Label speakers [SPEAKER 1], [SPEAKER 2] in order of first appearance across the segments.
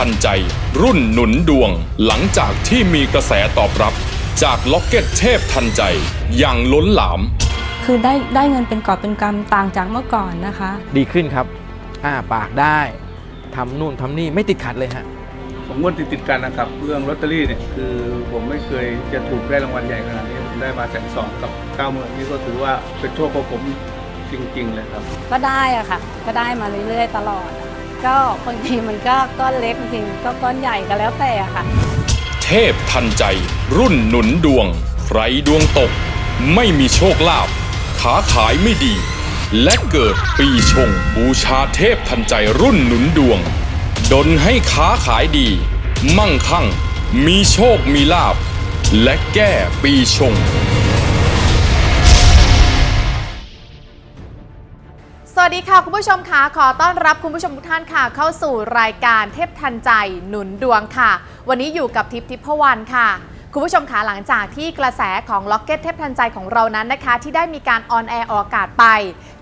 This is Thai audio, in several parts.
[SPEAKER 1] เทพทันใจ รุ่นหนุนดวง หลังจากที่มีกระแสตอบรับ จากล็อกเก็ตเทพทันใจ อย่างล้นหลาม
[SPEAKER 2] คือได้ได้เงินเป็นกอบเป็นกำต่างจากเมื่อก่อนนะคะ
[SPEAKER 3] ดีขึ้นครับอ้าปากได้ทำนู่นทำนี่ไม่ติดขัดเลยฮะ
[SPEAKER 4] ผมงวดติดติดๆกันนะครับ เรื่องลอตเตอรี่เนี่ยคือผมไม่เคยจะถูกได้รางวัลใหญ่ขนาดนี้ผมได้มาแสนสองกับเก้าหมื่นนี่ก็ถือว่าเป็นโชคของผมจริงๆเลยครับ
[SPEAKER 5] ก็ได้อะค่ะ ก็ได้มาเรื่อยๆ ตลอด ก็บางทีมันก็ก้อนเล็กบางทีก็ก้อนใหญ่ก็แล้วแต่ค่ะ
[SPEAKER 1] เทพทันใจ รุ่นหนุนดวง ใครดวงตก ไม่มีโชคลาภขาขายไม่ดี และเกิดปีชง บูชาเทพทันใจรุ่นหนุนดวง ดนให้ค้าขายดี มั่งคั่ง มีโชคมีลาภและแก้ปีชง
[SPEAKER 6] วัสดีค่ะ คุณผู้ชมค่ะขอต้อนรับคุณผู้ชมทุกท่านค่ะ เข้าสู่รายการเทพทันใจหนุนดวงค่ะ วันนี้อยู่กับทิพย์ทิพวรรณค่ะ คุณผู้ชมคะหลังจากที่กระแสของล็อกเก็ตเทพทันใจของเรานั้นนะคะ ที่ได้มีการออนแอร์ออกอากาศไป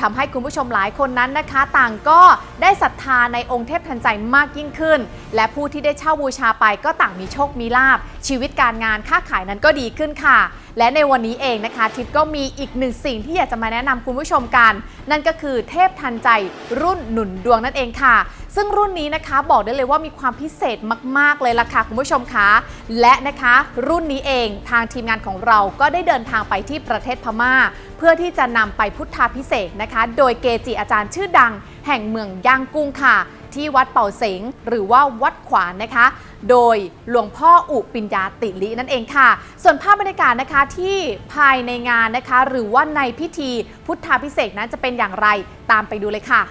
[SPEAKER 6] ทำให้คุณผู้ชมหลายคนนั้นนะคะ ต่างก็ได้ศรัทธาในองค์เทพทันใจมากยิ่งขึ้น และผู้ที่ได้เช่าบูชาไปก็ต่างมีโชคมีลาบ ชีวิตการงานค้าขายนั้นก็ดีขึ้นค่ะ และในวันนี้เองนะคะ ทิพย์ก็มีอีกหนึ่งสิ่งที่อยากจะมาแนะนำคุณผู้ชมกัน นั่นก็คือเทพทันใจรุ่นหนุนดวงนั่นเองค่ะ ซึ่งรุ่นนี้นะคะบอกได้เลยว่ามีความพิเศษมาก ๆ เลยล่ะค่ะคุณผู้ชมคะและนะคะรุ่นนี้เองทางทีมงานของเราก็ได้เดินทางไปที่ประเทศพม่า เพื่อที่จะนำไปพุทธาพิเศษนะคะ โดยเกจิอาจารย์ชื่อดัง แห่งเมืองย่างกุ้งค่ะ ที่วัดเป่าเสงหรือว่าวัดขวานนะคะ โดยหลวงพ่ออุปิญญาติลินั่นเองค่ะ ส่วนภาพบรรยากาศนะคะที่ภายในงานนะคะ หรือว่าในพิธีพุทธาพิเศษนั้นจะเป็นอย่างไรตามไปดูเลยค่ะ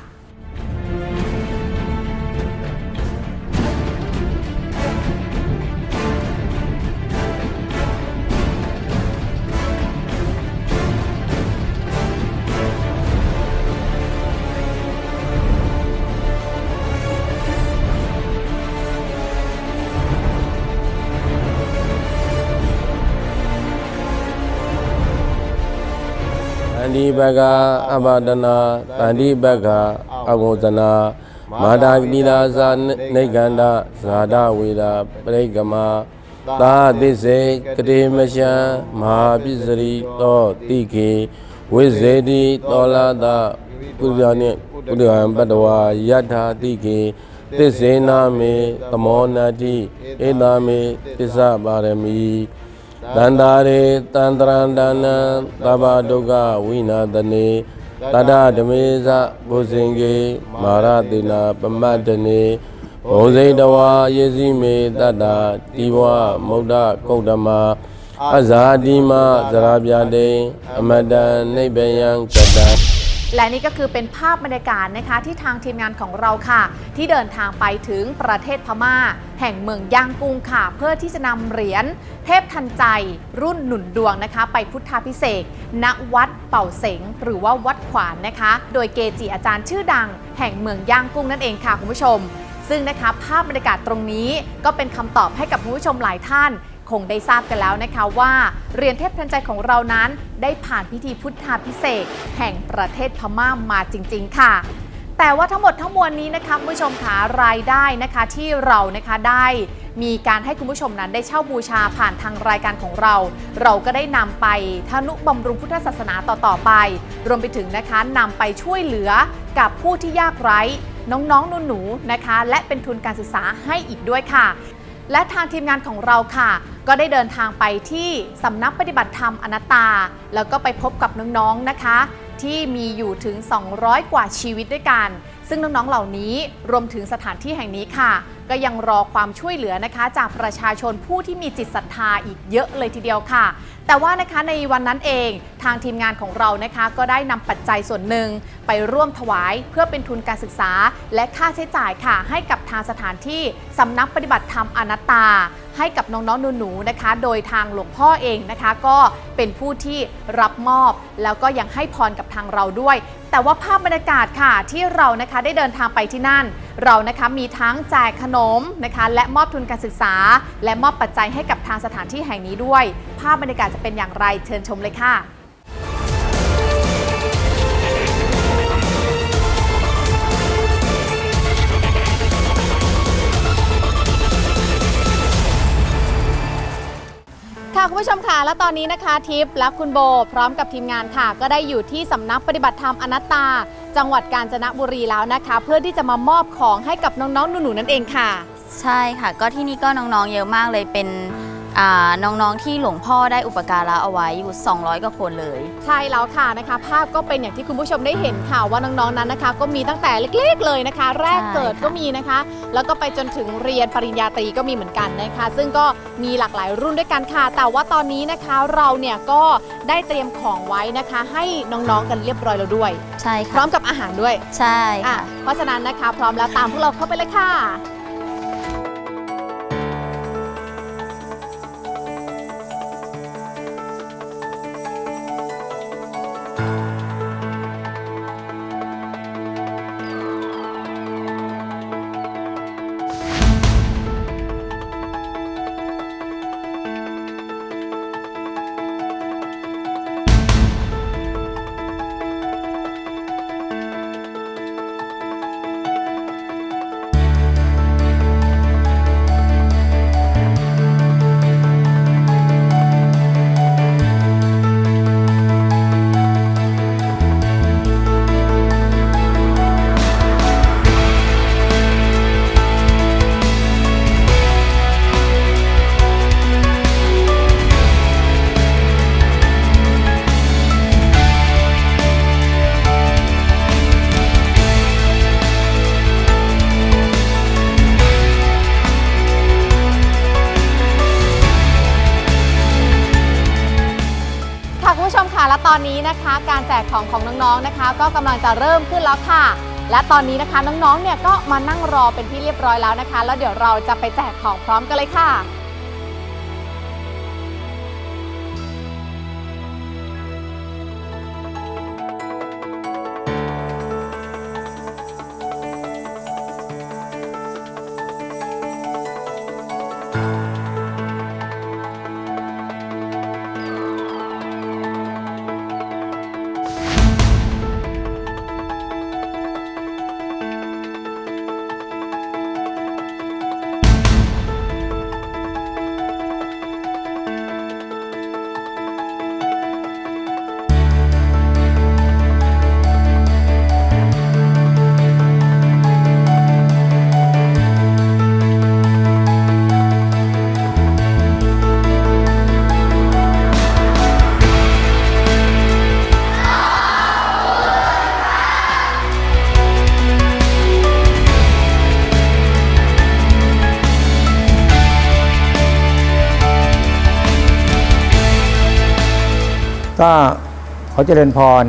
[SPEAKER 7] တန္တိဘဂအဘဒနာတန္တိဘဂအဘုဇနာမာတာကိလာဇာနေကန္တဇာဒဝေရာပရိကမသာသစ္စေကတိမရှံမဟာပစ္စရိတောတိကေဝိဇေတိတောလာတကုလနိကုလံပတဝါယထာတိကေသစ္စေနာမေသမောနာတိဧတာမေသစ္စာပါရမီ တန္တာရေတန္တရန္တနံသဗ္ဗဒုက္ခဝိနာတနေတတ္တဓမေဇဘုဇင်ကေမာရတိနာပမတ္တနေဘုဇိတဝါယေစီမေတတ္တာတိဝမုဒ္ဒကုဋ္ဌမအဇာတိမဇရာပြတေအမတံနိဗ္ဗယံကတံ
[SPEAKER 6] และนี่ก็คือเป็นภาพบรรยากาศนะคะที่ทางทีมงานของเราค่ะ ที่เดินทางไปถึงประเทศพม่า แห่งเมืองย่างกุ้งค่ะ เพื่อที่จะนำเหรียญเทพทันใจ รุ่นหนุนดวงนะคะ ไปพุทธาพิเศษณวัดเป่าเสงหรือว่าวัดขวานนะคะ โดยเกจิอาจารย์ชื่อดัง แห่งเมืองย่างกุ้งนั่นเองค่ะคุณผู้ชม ซึ่งนะคะภาพบรรยากาศตรงนี้ก็เป็นคำตอบให้กับคุณผู้ชมหลายท่าน คงได้ทราบกันแล้วนะคะว่าเรียนเทพทันใจของเรานั้น ได้ผ่านพิธีพุทธาพิเศษแห่งประเทศพม่ามาจริง ๆ ค่ะ แต่ว่าทั้งหมดทั้งมวลนี้นะคะคุณผู้ชมขารายได้นะคะที่เรานะคะได้มีการให้คุณผู้ชมนั้นได้เช่าบูชาผ่านทางรายการของเรา เราก็ได้นำไปทนุบำรุงพุทธศาสนาต่อๆไป รวมไปถึงนะคะนำไปช่วยเหลือกับผู้ที่ยากไร้ น้องๆหนูๆนะคะ และเป็นทุนการศึกษาให้อีกด้วยค่ะ และทางทีมงานของเราค่ะ ก็ได้เดินทางไปที่สำนักปฏิบัติธรรมอนัตตา แล้วก็ไปพบกับน้องๆนะคะ ที่มีอยู่ถึง 200 กว่าชีวิตด้วยกัน ซึ่งน้องๆเหล่านี้รวมถึงสถานที่แห่งนี้ค่ะ ก็ยังรอความช่วยเหลือนะคะ จากประชาชนผู้ที่มีจิตศรัทธาอีกเยอะเลยทีเดียวค่ะ แต่ว่านะคะในวันนั้นเองทางทีมงานของเรานะคะ ก็ได้นำปัจจัยส่วนหนึ่ง ไปร่วมถวายเพื่อเป็นทุนการศึกษา และค่าใช้จ่ายค่ะ ให้กับทางสถานที่สำนักปฏิบัติธรรมอนัตตา ให้กับน้องๆหนูๆนะคะ โดยทางหลวงพ่อเองนะคะ ก็เป็นผู้ที่รับมอบ แล้วก็ยังให้พรกับทางเราด้วย แต่ว่าภาพบรรยากาศค่ะที่เรานะคะได้เดินทางไปที่นั่น เรานะคะมีทั้งแจกขนมนะคะและมอบทุนการศึกษา และมอบปัจจัยให้กับทางสถานที่แห่งนี้ด้วย ภาพบรรยากาศจะเป็นอย่างไรเชิญชมเลยค่ะ ค่ะและตอนนี้นะคะทิพย์และคุณโบ พร้อมกับทีมงานค่ะ ก็ได้อยู่ที่สำนักปฏิบัติธรรมอนัตตา จังหวัดกาญจนบุรีแล้วนะคะ เพื่อที่จะมามอบของให้กับน้องๆหนูๆนั่นเองค่ะ
[SPEAKER 8] ใช่ค่ะ ก็ที่นี่ก็น้องๆเยอะมากเลยเป็น น้องๆที่หลวงพ่อได้อุปการะเอาไว้อยู่ 200 กว่าคนเลย
[SPEAKER 6] ใช่แล้วค่ะนะคะ ภาพก็เป็นอย่างที่คุณผู้ชมได้เห็นค่ะว่าน้องๆนั้นนะคะ ก็มีตั้งแต่เล็กๆเลยนะคะ แรกเกิด
[SPEAKER 8] ใช่ค่ะ
[SPEAKER 6] ก็มีนะคะ แล้วก็ไปจนถึงเรียนปริญญาตรีก็มีเหมือนกันนะคะ ซึ่งก็มีหลากหลายรุ่นด้วยกันค่ะ แต่ว่าตอนนี้นะคะเราเนี่ยก็ได้เตรียมของไว้นะคะ ให้น้องๆกันเรียบร้อยแล้วด้วย
[SPEAKER 8] ใช่
[SPEAKER 6] พร้อ
[SPEAKER 8] ค่ะ
[SPEAKER 6] มกับอาหารด้วย
[SPEAKER 8] ใช่
[SPEAKER 6] อะ
[SPEAKER 8] ค่ะ
[SPEAKER 6] เพราะฉะนั้นนะคะ พร้อมแล้วตามพวกเราเข้าไปเลยค่ะค่ะ น้องๆนะคะ ก็กำลังจะเริ่มขึ้นแล้วค่ะ และตอนนี้นะคะน้องๆเนี่ยก็มานั่งรอเป็นที่เรียบร้อยแล้วนะคะ แล้วเดี๋ยวเราจะไปแจกของพร้อมกันเลยค่ะ
[SPEAKER 9] ก็ขอเจริญพร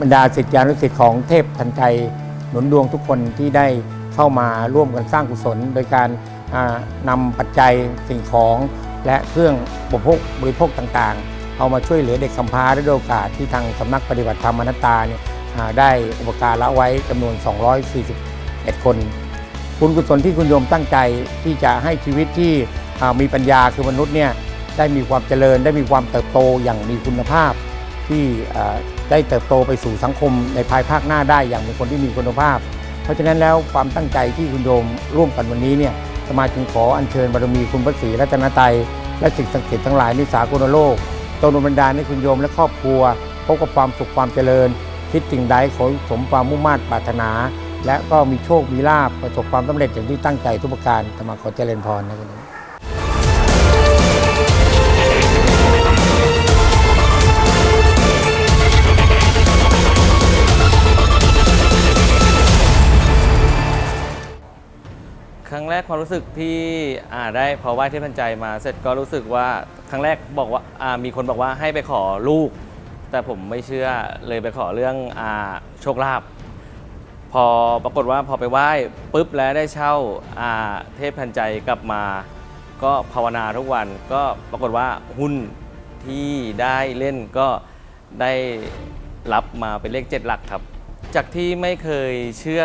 [SPEAKER 9] บรรดาศิษยานุศิษย์ของเทพทันใจหนุนดวงทุกคนที่ได้เข้ามาร่วมกันสร้างกุศล โดยการนำปัจจัยสิ่งของและเครื่องบริโภคบริโภคต่างๆ เอามาช่วยเหลือเด็กกำพร้าและโอกาสที่ทางสำนักปฏิบัติธรรมอนัตตาเนี่ยได้อุปการละไว้จำนวน 241 คนบุญกุศลที่คุณโยมตั้งใจที่จะให้ชีวิตที่มีปัญญาคือมนุษย์เนี่ย ได้มีความเจริญ ได้มีความเติบโตอย่างมีคุณภาพ ที่ได้เติบโตไปสู่สังคมในภายภาคหน้าได้อย่างเป็นคนที่มีคุณภาพ เพราะฉะนั้นแล้วความตั้งใจที่คุณโยมร่วมกันวันนี้เนี่ยสมาจึงขออัญเชิญบารมีคุณพระศรีรัตนตรัยและสิ่งศักดิ์สิทธิ์ทั้งหลายในสากลโลกจงดลบันดาให้คุณโยมและครอบครัวพบกับความสุขความเจริญ คิดสิ่งใดขอสมความมุ่งมั่นปรารถนา และก็มีโชคมีลาภประสบความสำเร็จอย่างที่ตั้งใจทุกประการธรรมาขอเจริญพรนะครับ
[SPEAKER 10] ครั้งแรกความรู้สึกที่อ่าได้พอไหว้เทพทันใจมาเสร็จก็รู้สึกว่าครั้งแรกบอกว่าอ่ามีคนบอกว่าให้ไปขอลูก แต่ผมไม่เชื่อเลยไปขอเรื่องอาโชคลาภพอปรากฏว่าพอไปไหว้ปุ๊บแล้วได้เช่าอ่าเทพทันใจกลับมา ก็ภาวนาทุกวันก็ปรากฏว่าหุ้นที่ได้เล่นก็ได้รับมาเป็นเลขเจ็ดหลักครับ จากที่ไม่เคยเชื่อ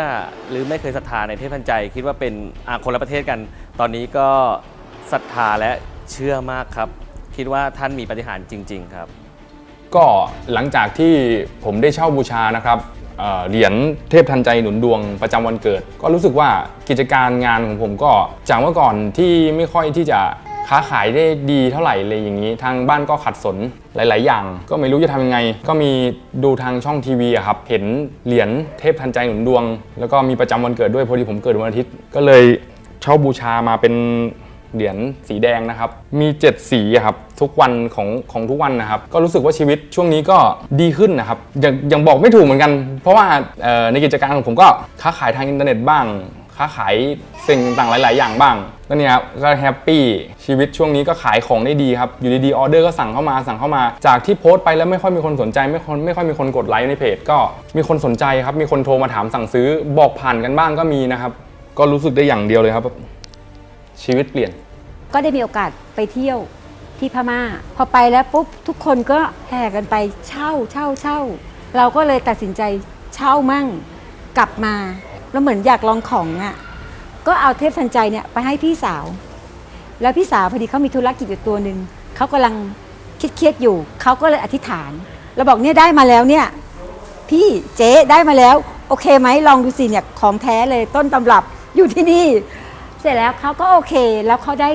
[SPEAKER 10] หรือไม่เคยศรัทธาในเทพทันใจ คิดว่าเป็นอาคนละประเทศกัน ตอนนี้ก็ศรัทธาและเชื่อมากครับ คิดว่าท่านมีปฏิหารจริง ๆ ครับ
[SPEAKER 1] ก็หลังจากที่ผมได้เช่าบูชานะครับเอ่อเหรียญเทพทันใจหนุนดวงประจำวันเกิด ก็รู้สึกว่ากิจการงานของผมก็จากเมื่อก่อนที่ไม่ค่อยที่จะ
[SPEAKER 11] ค้าขายได้ดีเท่าไหร่เลยอย่างนี้ ทางบ้านก็ขัดสนหลาย ๆ อย่าง ก็ไม่รู้จะทำยังไง ก็มีดูทางช่องทีวีอะครับเห็นเหรียญเทพทันใจหนุนดวง แล้วก็มีประจำวันเกิดด้วยพอดีผมเกิดวันอาทิตย์ ก็เลยเช่าบูชามาเป็นเหรียญสีแดงนะครับ มี 7 สีอะครับทุกวันของของทุกวันนะครับ ก็รู้สึกว่าชีวิตช่วงนี้ก็ดีขึ้นนะครับยังยังบอกไม่ถูกเหมือนกัน เพราะว่าเอ่อในกิจการของผมก็ค้าขายทางอินเทอร์เน็ตบ้าง ค้าขายสิ่งต่างๆหลาย ๆ อย่างบ้าง ก็เนี่ยครับก็แฮปปี้ชีวิตช่วงนี้ก็ขายของได้ดีครับ อยู่ดีๆออเดอร์ก็สั่งเข้ามาสั่งเข้ามา จากที่โพสต์ไปแล้วไม่ค่อยมีคนสนใจ ไม่ค่อยไม่ค่อยมีคนกดไลค์ในเพจก็มีคนสนใจครับ มีคนโทรมาถามสั่งซื้อบอกผ่านกันบ้างก็มีนะครับ ก็รู้สึกได้อย่างเดียวเลยครับ ชีวิตเปลี่ยน
[SPEAKER 12] ก็ได้มีโอกาสไปเที่ยวที่พม่า พอไปแล้วปุ๊บทุกคนก็แห่กันไปเช่าเช่าเช่า เราก็เลยตัดสินใจเช่ามั่งกลับมา แล้วเหมือนอยากลองของอะ่ะ ก็เอาเทพทันใจเนี่ยไปให้พี่สาว แล้วพี่สาวพอดีเขามีธุรกิจอยู่ตัวหนึ่งเขากำลังคิดเครียดอยู่เขาก็เลยอธิษฐานเราบอกเนี่ยได้มาแล้วเนี่ยพี่เจ๊ได้มาแล้ว โอเคไหมลองดูสิเนี่ยของแท้เลยต้นตำรับอยู่ที่นี่ เสร็จแล้วเขาก็โอเคแล้วเขาได้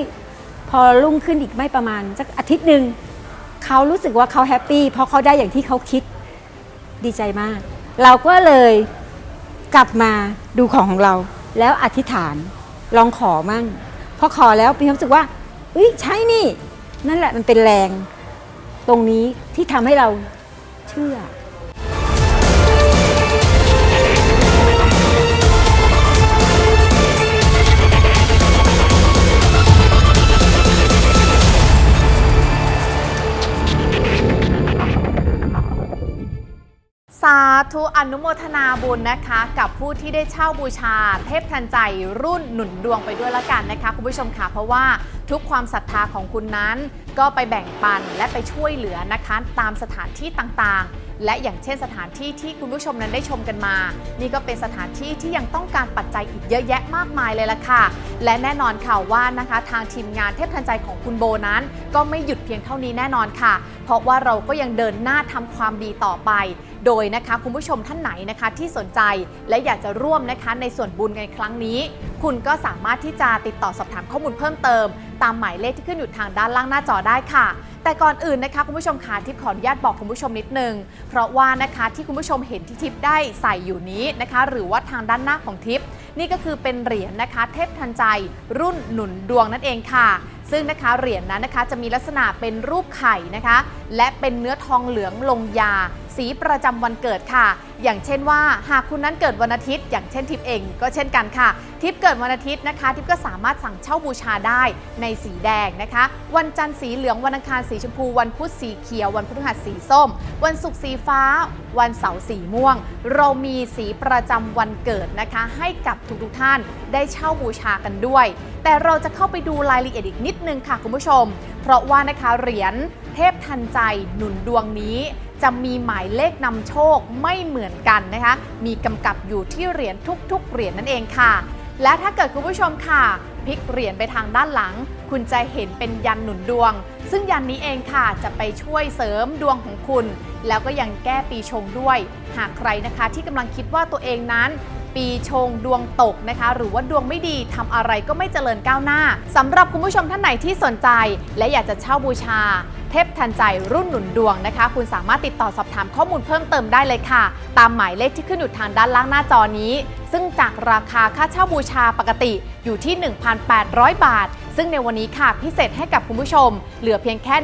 [SPEAKER 12] พอรุ่งขึ้นอีกไม่ประมาณสักอาทิตย์หนึ่งเขารู้สึกว่าเขาแฮปปี้เพราะเขาได้อย่างที่เขาคิดดีใจมาก เราก็เลยกลับมาดูของของเรา แล้วอธิษฐานลองขอมั่งพอขอแล้วมีความรู้สึกว่าอุ้ยใช่นี่ นั่นแหละมันเป็นแรง ตรงนี้ที่ทำให้เราเชื่อ
[SPEAKER 6] ธุอนุโมทนาบุญนะคะ กับผู้ที่ได้เช่าบูชา เทพทันใจรุ่นหนุนดวงไปด้วยละกันนะคะ คุณผู้ชมค่ะเพราะว่าทุกความศรัทธาของคุณนั้น ก็ไปแบ่งปันและไปช่วยเหลือนะคะ ตามสถานที่ต่างๆและอย่างเช่นสถานที่ที่คุณผู้ชมนั้นได้ชมกันมา นี่ก็เป็นสถานที่ที่ยังต้องการปัจจัยอีกเยอะแยะมากมายเลยล่ะค่ะ และแน่นอนค่ะว่านะคะ ทางทีมงานเทพทันใจของคุณโบนั้น ก็ไม่หยุดเพียงเท่านี้แน่นอนค่ะ เพราะว่าเราก็ยังเดินหน้าทำความดีต่อไป โดยนะคะคุณผู้ชมท่านไหนนะคะที่สนใจและอยากจะร่วมนะคะในส่วนบุญในครั้งนี้ คุณก็สามารถที่จะติดต่อสอบถามข้อมูลเพิ่มเติม ตามหมายเลขที่ขึ้นอยู่ทางด้านล่างหน้าจอได้ค่ะ แต่ก่อนอื่นนะคะคุณผู้ชมค่ะทิพย์ขออนุญาตบอกคุณผู้ชมนิดนึง เพราะว่านะคะที่คุณผู้ชมเห็นที่ทิพย์ได้ใส่อยู่นี้นะคะ หรือว่าทางด้านหน้าของทิพย์นี่ก็คือเป็นเหรียญนะคะ เทพทันใจ รุ่นหนุนดวงนั่นเองค่ะ ซึ่งนะคะเหรียญนั้นนะคะจะมีลักษณะเป็นรูปไข่นะคะ และเป็นเนื้อทองเหลืองลงยา สีประจำวันเกิดค่ะ อย่างเช่นว่า หากคุณนั้นเกิดวันอาทิตย์ อย่างเช่นทิพย์เองก็เช่นกันค่ะ ทิพย์เกิดวันอาทิตย์นะคะ ทิพย์ก็สามารถสั่งเช่าบูชาได้ในสีแดงนะคะ วันจันทร์สีเหลืองวันอังคารสีชมพู วันพุธสีเขียว วันพฤหัสสีส้ม วันศุกร์สีฟ้า วันเสาร์สีม่วง เรามีสีประจำวันเกิดนะคะ ให้กับทุกๆท่านได้เช่าบูชากันด้วย แต่เราจะเข้าไปดูรายละเอียดอีกนิดนึงค่ะคุณผู้ชม เพราะว่านะคะเหรียญเทพทันใจหนุนดวงนี้จะมีหมายเลขนำโชคไม่เหมือนกันนะคะ มีกำกับอยู่ที่เหรียญทุกๆ เหรียญนั่นเองค่ะ และถ้าเกิดคุณผู้ชมค่ะ พลิกเหรียญไปทางด้านหลัง คุณจะเห็นเป็นยันหนุนดวง ซึ่งยันนี้เองค่ะจะไปช่วยเสริมดวงของคุณ แล้วก็ยังแก้ปีชงด้วย หากใครนะคะที่กำลังคิดว่าตัวเองนั้น ปีชงดวงตกนะคะ หรือว่าดวงไม่ดีทำอะไรก็ไม่เจริญก้าวหน้าสำหรับคุณผู้ชมท่านไหนที่สนใจ และอยากจะเช่าบูชา เทพทันใจรุ่นหนุนดวงนะคะ คุณสามารถติดต่อสอบถามข้อมูลเพิ่มเติมได้เลยค่ะ ตามหมายเลขที่ขึ้นอยู่ทางด้านล่างหน้าจอนี้ ซึ่งจากราคาค่าเช่าบูชาปกติอยู่ที่ 1,800 บาท ซึ่งในวันนี้ค่ะพิเศษให้กับคุณผู้ชม เหลือเพียงแค่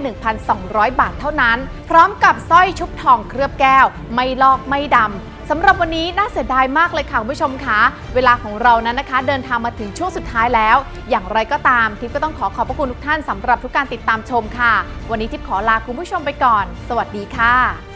[SPEAKER 6] 1,200 บาทเท่านั้น พร้อมกับสร้อยชุบทองเคลือบแก้ว ไม่ลอกไม่ดำ สำหรับวันนี้น่าเสียดายมากเลยค่ะคุณผู้ชมคะเวลาของเรานั้นนะคะ เดินทางมาถึงช่วงสุดท้ายแล้ว อย่างไรก็ตามทิพย์ก็ต้องขอขอบพระคุณทุกท่านสำหรับทุกการติดตามชมค่ะ วันนี้ทิพย์ขอลาคุณผู้ชมไปก่อน สวัสดีค่ะ